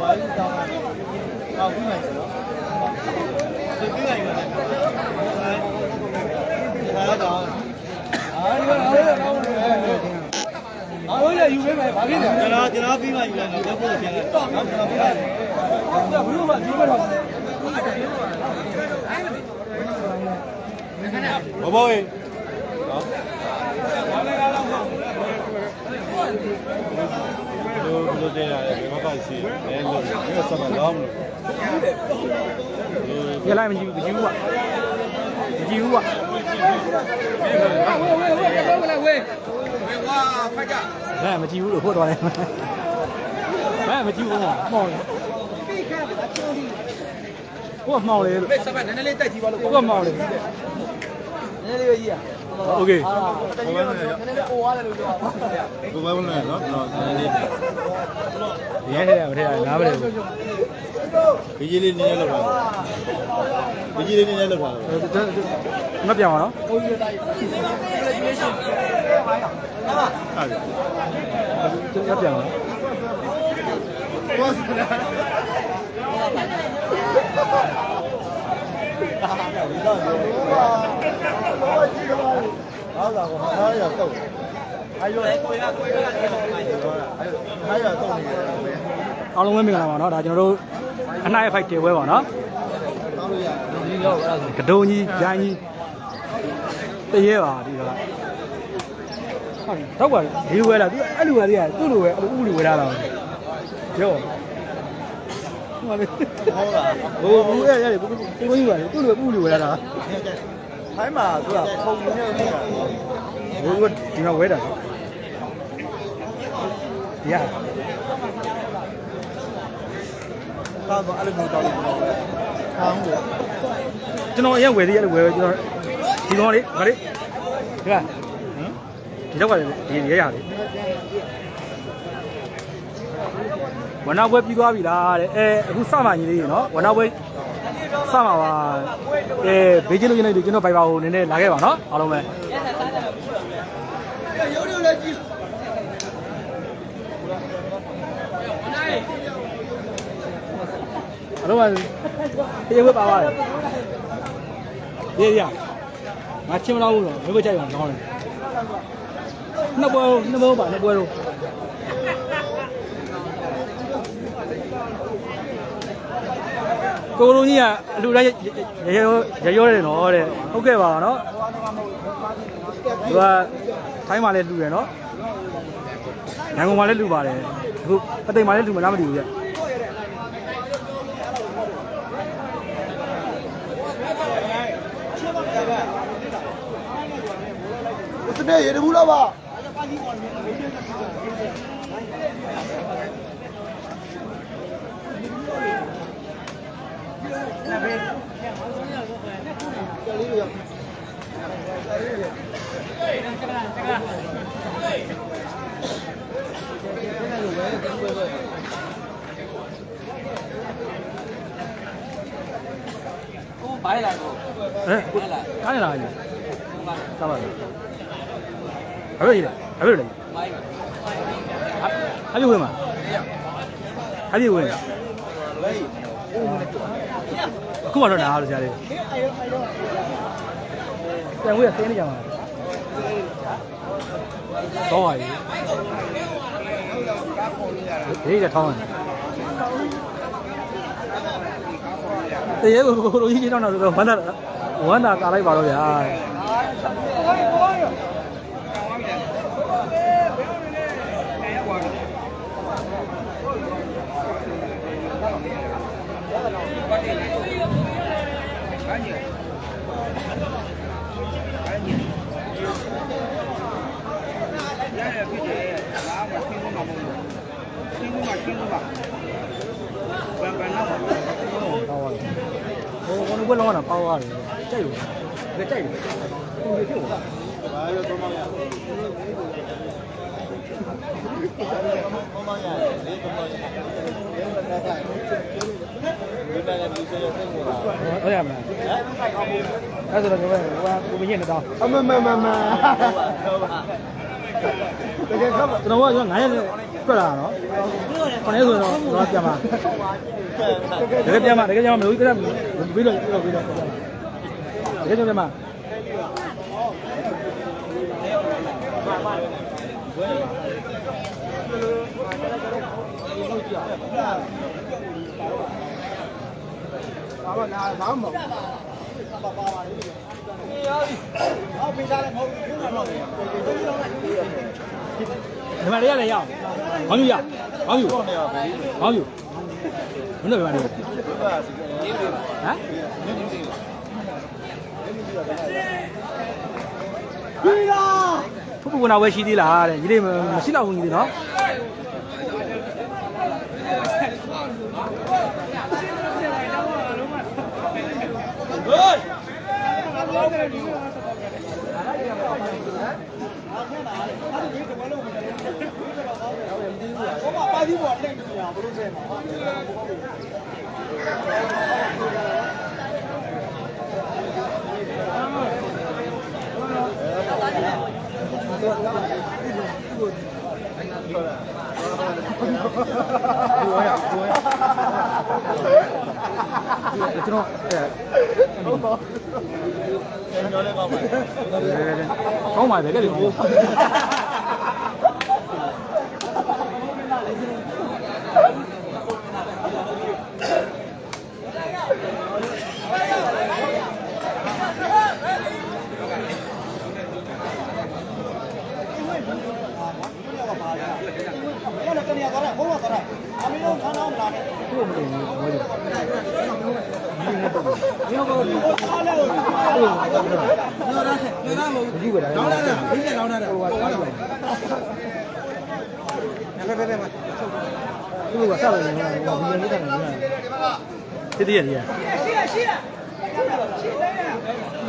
ဘာလို့တောင်းလဲအောက်ပြီးလိုက်နော်ဒီပြီးလိုက်ပါလားဘာတော့အားရအားရတော့အားလုံးရယူပေးမယ်ဘာဖြစ်လဲကျွန်တော်ကျွန်တော်ပြီးမှယူလိုက်တော့ဘုရားပြန်လိုက်တော့ကျွန်တော်ပြီးလိုက်တယ်ဘုရားကကျိုးပဲတော့ဘဘောရေနော် လိုလိုတဲ့ရတယ်ဘယ်မှာရှိလဲလို့ဒီကစမလောင်းလို့ပြလိုက်မကြည့်ဘူးမကြည့်ဘူးကမကြည့်ဘူးကအဲမကြည့်ဘူးလို့ဖို့သွားတယ်အဲမကြည့်ဘူးမောင်းတယ်ကိုကမောင်းလေလို့စပတ်နည်းနည်းလေးတက်ကြည့်ပါလို့ကိုကမောင်းလေနည်းနည်းလေးပဲကြီးอ่ะ โอเค နည်းနည်းလေးအိုရတယ်လို့ပြောပါကိုပဲဝင်လဲနော်ကျွန်တော်နည်းနည်းလေး ရဲထဲရမထဲရနားမလဲဘူး ဘီကြီးလေးနည်းနည်းလောက်ပါဘီကြီးလေးနည်းနည်းလောက်ပါ မပြောင်းအောင်နော် ဟုတ်ပြီ မပြောင်းအောင် ဘောစ ကအားလာကောအားရတော့အဲ့လိုကိုရကိုရအဲ့ရတော့နေတယ်ပဲအားလုံးပဲမင်္ဂလာပါနော်ဒါကျွန်တော်တို့အနှိုက်ဖိုက်တေဝဲပါနော်တောင်းလို့ရတယ်ဒီရောက်အဲ့ဒါကဒုံကြီးဂျိုင်းကြီးတရေပါဒီကဟုတ်တော့ပါဒီလိုဝဲလာသူအဲ့လိုဝဲလေးကသူ့လိုပဲအဲ့လိုဥလိုဝဲလာတာပြော ဟောလေဟုတ်လားဘိုးဘူးအဲ့ရတယ်ဘိုးဘိုးကြီးပါလေသူ့လိုဥလိုဝဲလာတာထိုင်းမှာသူကပုံနေနေနေတာဘိုးကဒီမှာဝဲတာဒီရကားတော့အဲ့လိုမျိုးတောင်းလို့ခေါင်းကိုကျွန်တော်အရင်ဝယ်သေးရလို့ဝယ်ပဲကျွန်တော်ဒီကောင်လေးဗါလေးဒီကဟမ်ဒီတော့ကလေဒီရရလေး ဝနာပွဲပြီးသွားပြီလားတဲ့အဲအခုစမှညီလေးနော်ဝနာပွဲစမှပါအဲဘေးကျင်းလို့ရနေကျွန်တော်ဘိုင်ဘာကိုနည်းနည်းလာခဲ့ပါနော်အားလုံးပဲရုပ်ရုပ်လည်းကြည့်အားလုံးကပြေဝဲပါပါတယ်ရေးရငါချင်းမလာဘူးတော့ဘယ်ဘက်ကြိုက်ပါကောင်းတယ်နှစ်ပွဲနှစ်ပွဲပါနှစ်ပွဲတော့ ကိုလိုကြီးကအလူတိုင်းရရရရောတယ်နော်တဲ့ဟုတ်ကဲ့ပါနော်သူကထိုင်းမှာလည်းလူတယ်နော်ရန်ကုန်မှာလည်းလူပါတယ်အခုအသိမ်မှာလည်းလူမလားမသိဘူးကြတနေ့ရေတဘူးလားပါ အဲကားနေလားကြီးကားပါလားဘယ်လိုကြီးလဲဘယ်လိုလဲဟာပြဝင်မှာဟာပြဝင် အခုမှတော့နားလို့ဆရာလေးပြန်ဝေးဆင်းနေကြမှာတော့ပါပြီဒီကထောင်းတယ်တရေကိုလိုကြီးတော့တော့ဝမ်းသာဝမ်းသာကာလိုက်ပါတော့ဗျာ ပေါသွားတယ် ဟိုဘုန်းဘွက်လုံးကတော့ပေါသွားတယ်ကြိုက်လို့ကြိုက်တယ်ဟိုဖြစ်လို့ဘာလို့တော့မရဘူးမမရတယ်လေတော့မရဒီမှာလည်းဒီစေရတဲ့ကိုလာဟုတ်ရမလားအဲ့ဆိုတော့ကျွန်တော်ကကိုမင်းနဲ့တောင်းအမမမမတကယ်ခပ်ကျွန်တော်က9 ရက်ထွက်လာနော်ခொနည်းဆိုတော့တော့ပြန်ပါတကယ်ပြန်ပါတကယ်ပြန်ပါမလို့ပြတော့ပြီးတော့ပြီးတော့ပြီးတော့တကယ်ပြန်ပါဘာမှနာဘာမှမဟုတ်ပါပါပါလေအေးရောဟောပေးစားလည်းမဟုတ်ဘူးဘုရားတော့ ဒီမှာလေးရလေရအောင်ဘာလို့ရဘာလို့ဘာလို့မင်းတို့ပြန်ပါလေဟမ်ပြီးလားဖုတ်ဖုတ်ကနာဝဲရှိသေးလားတဲ့ကြီးလေးမရှိတော့ဘူးကြီးလေးနော် ဟေးဘာမှပါဒီပေါ် လက်နေရဘလို့ဆဲမှာ ကျွန်တော်အဲ ဟုတ်ပါညောလဲကောင်းပါလေ ကောင်းပါပဲကဲလေဘာ လဲကနေရတော့ဘုံတော့တော့အမင်းတို့ခန်းအောင်လာတယ်သူ့မတင်ဘူးဝဲတယ်ညောကတော့အားလဲညောတာညောတာမဟုတ်ဒီကွယ်တာတောင်းလာတာဘိနဲ့တောင်းလာတာဟိုကတောင်းတယ်ဖဲဖဲဖဲမှာသူ့ကဆက်လာနေတာကဘီယန်လေးကနေနေတာတတိယတည်း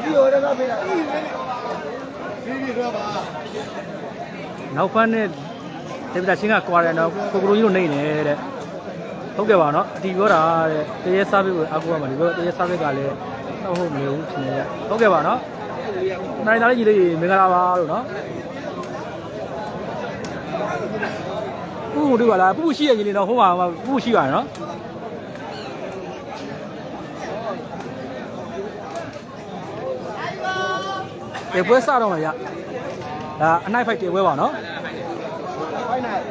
ဒီရောရတာဖေးတာဒီဒီတော့ပါနောက်ဖက်နဲ့ ဒေဗတာချင်းကကွာတယ်တော့ကိုကရိုကြီးတို့နေနေတဲ့ဟုတ်ကဲ့ပါနော်အတီပြောတာတဲ့တရေစားပေးကိုအကူရမှာဒီဘက်တရေစားပေးကလည်းတော့ဟုတ်မနေဘူးထင်ရဟုတ်ကဲ့ပါနော်နိုင်သားလေးကြီးလေးမင်္ဂလာပါလို့နော်ပူတို့ပါလားပူရှိရကြီးလေးတော့ဟိုမှာပူရှိပါတယ်နော်တေပွဲစတော့မှာရဒါအနိုင်ဖိုက်တေပွဲပါနော် ဖိုင်နယ်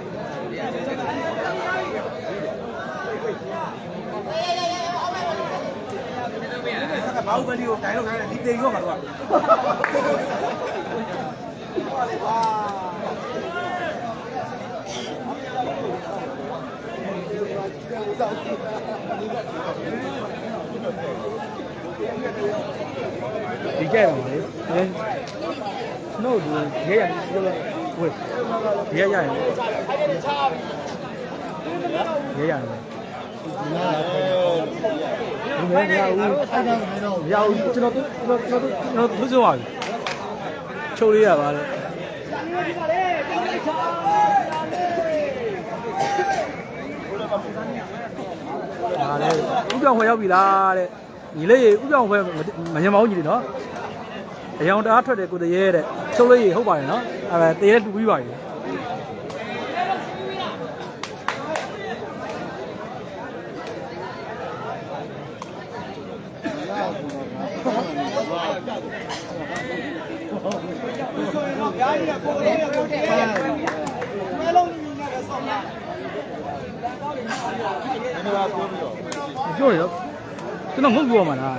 ဘာဥပဒေကိုတိုင်လို့ခိုင်းတယ်ဒီတေရောမှာတော့အာဒီကြိုက်ပါမလေအဲနို့ဒီရဲရပြောလို့ဝေးရဲရရင်ရဲရတယ်ဒီ မဲ့ရဦးအဲ့ဒါရဦးကျွန်တော်ကျွန်တော်ကျွန်တော်ကျွန်တော်သူ့ဆိုပါပြီချုပ်လေးရပါလေဒါလေဥပြောင်းခွဲရောက်ပြီလားတဲ့ညီလေးဥပြောင်းခွဲမညမအောင်ညီလေးနော်အယောင်တအားထွက်တယ်ကိုတရေတဲ့ချုပ်လေးဟုတ်ပါတယ်နော်အဲတရေတူပြီးပါပြီ ရင်တော့ရားကြီးကကိုယ်လေးကကိုယ်တည်းရဲ့မဲလုံးကြီးနဲ့ပဲဆောင်းတာဒီမှာပြောပြီးတော့ပြောရရောကျွန်တော်ငုတ်ပြောမှာလား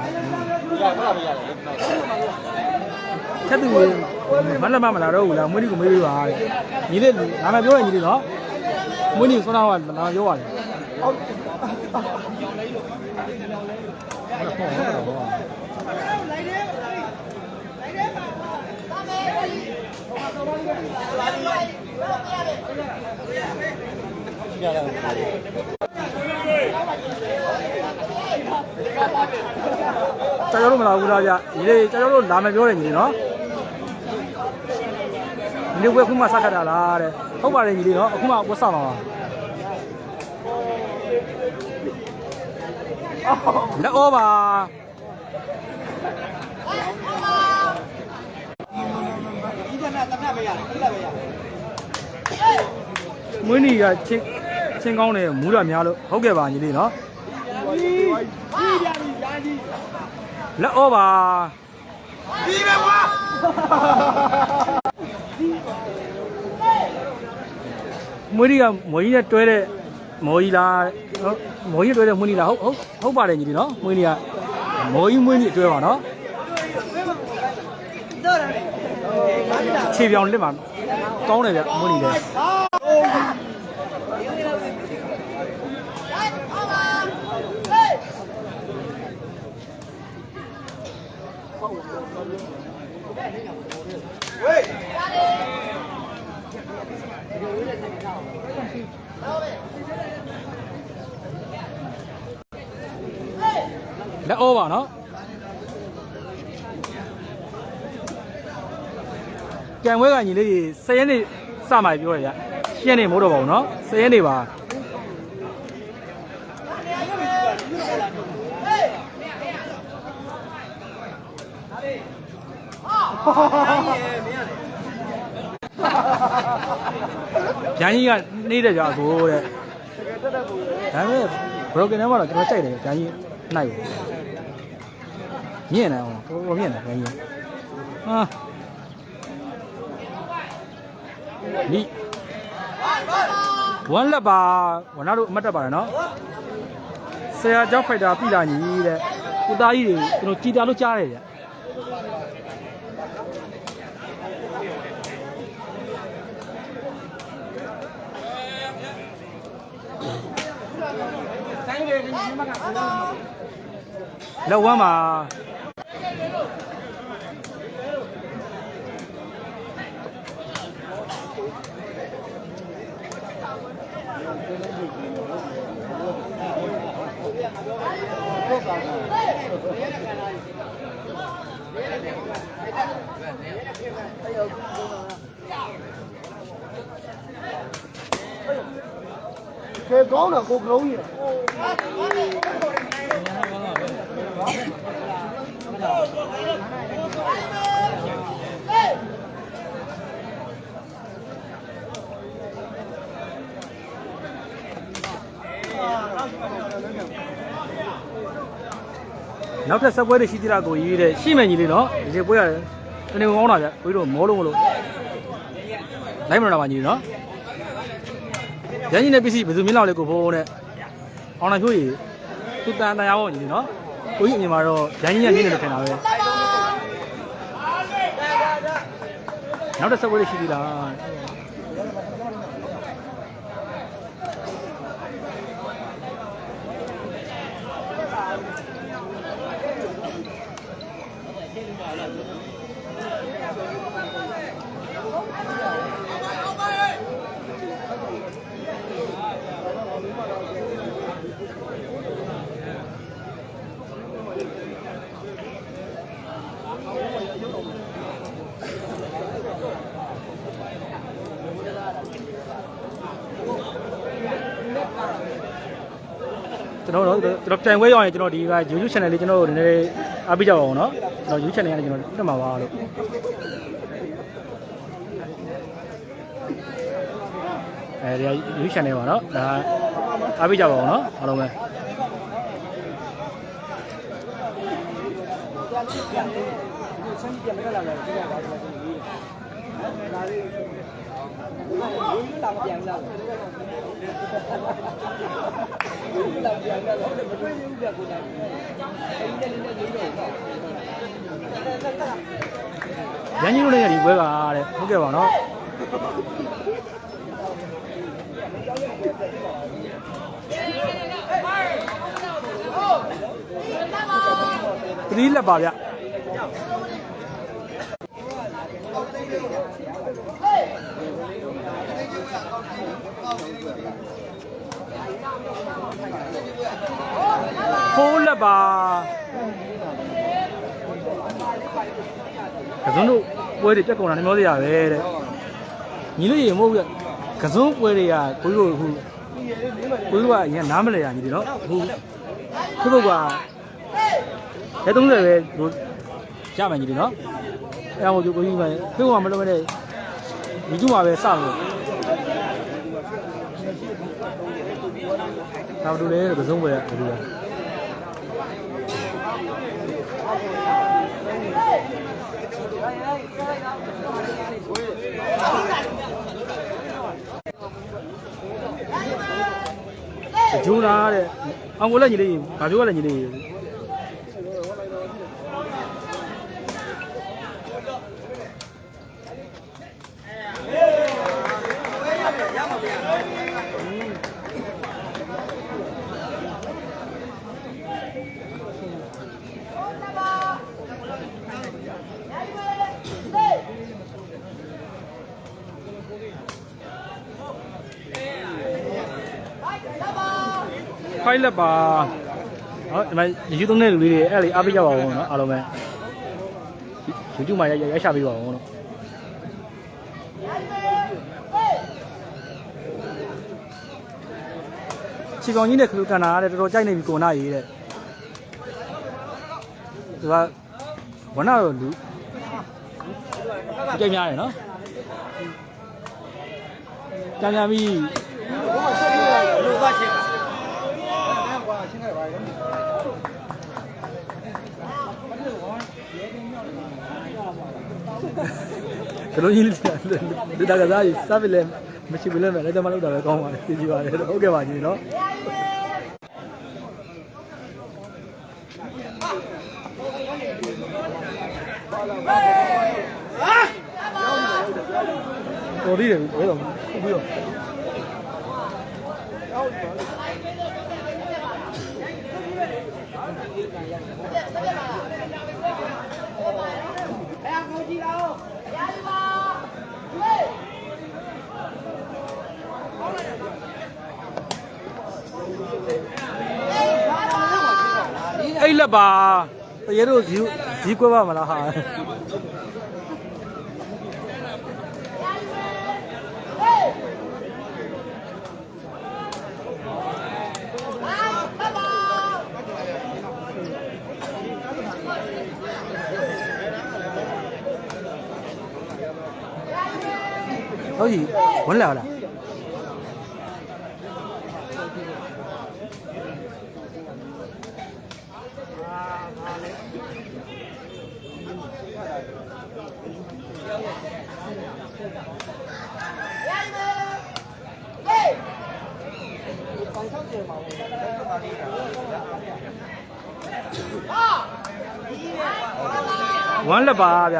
ရပါပါရတယ်ချက်သူမလက်မမလာတော့ဘူးလားမွေးဒီကိုမေးပေးပါတဲ့ညီလေးနာမပြောရင်ညီလေးနော်မွေးဒီကိုစောနာကနာမပြောပါလေဟုတ် ဟုတ်ကြောက်ရွံ့မလာဘူးလားဗျညီလေးကြောက်ရွံ့လို့လာမပြောတယ်ညီလေးနော်ညီလေးဝက်ခုမှစခတ်တာလားတဲ့ဟုတ်ပါတယ်ညီလေးနော်အခုမှဝက်ဆောက်ပါပါလက်ဩပါဒီကနေ့တနက်ပဲရတယ်ဒီလည်းပဲရတယ်မွေးနီကချင်း ချင်းကောင်းတယ်မူးရများလို့ဟုတ်ကဲ့ပါညီလေးနော်လက်ဩပါဒီပဲကွာမွေးနီကမွေးကြီးနဲ့တွဲတဲ့မော်ကြီးလားဟုတ်မော်ကြီးတွဲတဲ့မွေးနီလားဟုတ်ဟုတ်ဟုတ်ပါတယ်ညီလေးနော်မွေးနီကမော်ကြီးမွေးနီတွဲပါနော်ခြေပြောင်လက်မှာကောင်းတယ်ဗျမွေးနီလည်း လက်ဩပါနော်ကြံပွဲကညီလေးကြီး10ရက်နေ့စမှပြောရရရှင်းနေမို့တော့ပါဘူးနော်10ရက်နေ့ပါဗျာကြီးကနေတဲ့ကြကိုတဲ့ဒါပေမဲ့ broken ထဲမှာတော့ကျွန်တော်ကြိုက်တယ်ဗျာကြီးနိုင်ဘူး မြင့်နေအောင်တော်တော်မြင့်နေဗျာကြီးဟာနီဝမ်လက်ပါဝနာတို့အမတ်တက်ပါတယ်နော်ဆရာကျောက်ဖိုက်တာပြီလာညီတဲ့ကိုသားကြီးတွေကျွန်တော်ကြည်တာလို့ကြားတယ်ဗျဆိုင်တယ်ဒီမှာကလက်ဝမ်းမှာ ကဲကောင်းတာကိုကလုံးကြီး နောက်ထပ်ဆက်ပွဲတွေရှိသေးတာကိုရေးတဲ့ရှိမယ်ညီလေးနော်ဒီဒီပွဲရတယ်တနေကောင်းတာဗျကိုကြီးတို့မောလို့မလို့လိုက်မလာပါညီလေးနော်ရန်ကြီးနဲ့ပစ္စည်းဘယ်သူမင်းလောက်လဲကိုဘိုးနဲ့အောင်နိုင်ဖြိုးကြီးသူတန်တန်ရအောင်ညီလေးနော်ကိုကြီးအမြင်မှာတော့ရန်ကြီးကနင်းနေလို့ထင်တာပဲနောက်ထပ်ဆက်ပွဲတွေရှိသေးတာ ကျွန်တော်တို့ကျွန်တော်ပြန်ဝဲရောက်ရင်ကျွန်တော်ဒီက YouTube channel လေးကျွန်တော်တို့နည်းနည်းအားပေးကြပါအောင်နော်ကျွန်တော် YouTube channel ကနေကျွန်တော်တက်မှာပါလို့အဲဒီက YouTube channel ပါနော်ဒါအားပေးကြပါအောင်နော်အားလုံးပဲဆန်းပြန်မလာလာကြ ည့်ရပါဘူး။ဒါလေးဒီလာမပြန်လာဘူး။ဒီလာပြန်လာတော့မတွေ့ဘူးပြကိုတိုင်း။အဲဒီလည်းလည်းနေတော့ရန်ကြီးတို့လည်းဒီဘွဲကတဲ့ဟုတ်ကဲ့ပါနော်သတိလက်ပါဗျ ဖိုးလက်ပါကစုံတို့ပွဲတွေတက်ကုန်တာနှမျောစရာပဲတဲ့ညီလို့ရေမဟုတ်ဘူးကစုံပွဲတွေကကိုကြီးတို့အခုကိုကြီးကအရင်နားမလဲရညီတွေနော်အခုသူတို့ကလက်30ပဲတို့ရမယ်ညီတွေနော်အဲဒါမို့ကိုကြီးကဖေးကမလုပ်မနဲ့ဒီကျူမှာပဲစလို့ ဒါဘယ်လိုလဲပစုံပွဲဘယ်လိုလဲဂျိုးလားတဲ့အောင်ကိုလည်းညီလေးဘာဂျိုးကလည်းညီလေး ဖိုင်လက်ပါဟောဒီမှာယူသုံးတဲ့လူလေးတွေအဲ့လေအားပေးကြပါဦးနော်အားလုံးပဲ YouTube မှာရရရှာပေးပါဦးနော်ချီကောင်ကြီးနဲ့ခလူကန်တာတဲ့တော်တော်ကြိုက်နေပြီကိုနာရေးတဲ့သူကဝနာတော့လူကြိုက်များတယ်နော်ကြမ်းကြမ်းပြီးလူကချင်းက လိုကြီးလေးဒါကစားကြီးစပစ်လဲမရှိဘူးလဲမယ်လည်းတမလောက်တာပဲကောင်းပါလေကြည့်ကြပါလေဟုတ်ကဲ့ပါကြီးနော်တော်သေးတယ်ဘယ်တော့ပြီးတော့ အဲ့လက်ပါတရေတို့ဇီးဇီးကွဲပါမလားဟာဟုတ်ကြီးဝင်လာလား ဝမ်းလက်ပါဗျ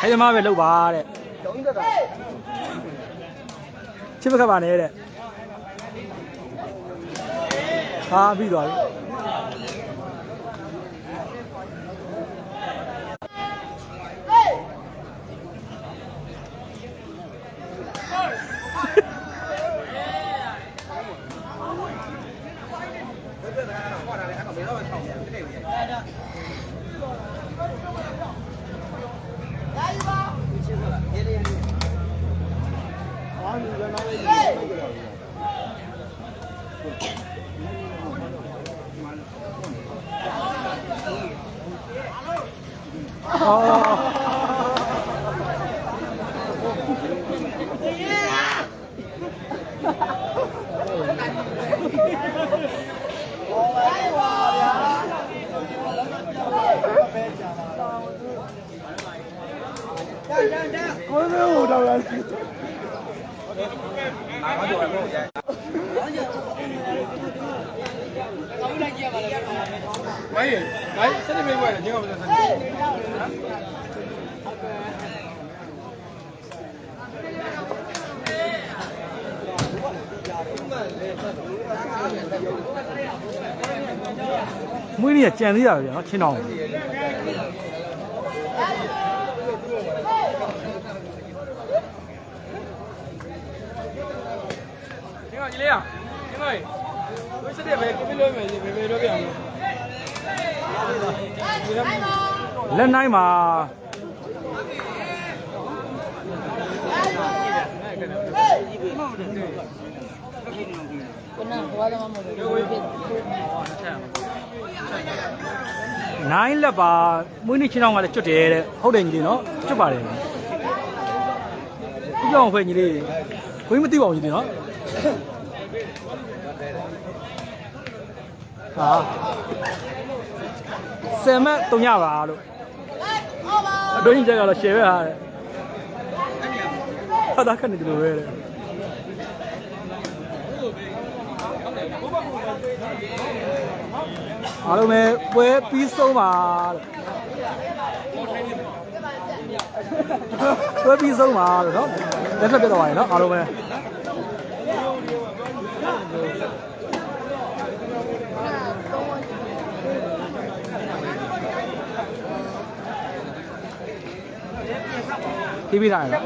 အဲ့ဒီမှာပဲလောက်ပါတဲ့ချစ်မခတ်ပါနဲ့တဲ့ ဟာပြီးသွားပြီ အော် 没有，来，这里没关系，你看我们这。 မွေးနေ့ကကြံသေးရဗျာနော်ချင်းတောင် 你好，你来呀，你好， စ်တယ်ပဲကိုပြီးလို့မယ်ဘယ်ဘယ်တော့ပြောင်းလဲလက်နိုင်မှာနိုင်လက်ပါမွေးနေ့ချင်းတော့ကလည်းကျွတ်တယ်တဲ့ဟုတ်တယ်ညီလေးနော်ကျွတ်ပါတယ်ဒီကြောင်ဖွဲ့ညီလေးခွေးမသိပါဘူးညီလေးနော် ဟာဆယ်မတ်တုံရပါလို့အတွင်းချက်ကတော့ရှယ်ပဲဟာတဲ့ဟာတာခဏဒီလိုပဲတဲ့အားလုံးပဲပွဲပြီးဆုံးပါလို့ပွဲပြီးဆုံးပါလို့နော်လက်ထပ်ပြတော့ပါရင်နော်အားလုံးပဲ ပြီးပြီးလာရနော်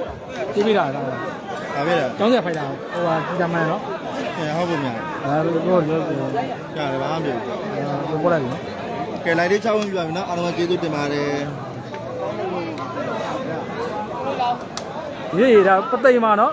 ပြီးပြီးလာရနော်ဒါပဲလားကျောင်းဆက်ဖိုက်တာဟိုဟာဒီတမန်နော်အဲဟုတ်ပုံများဒါလိုလိုလိုလိုကြားတယ်ဘာမှမပြောဘူးပို့လိုက်ပြီနော်ကဲလိုက်လေး6ဝင်ပြပါမယ်နော်အားလုံးကျေးဇူးတင်ပါတယ်ဒီဒါပသိမ်မှာနော်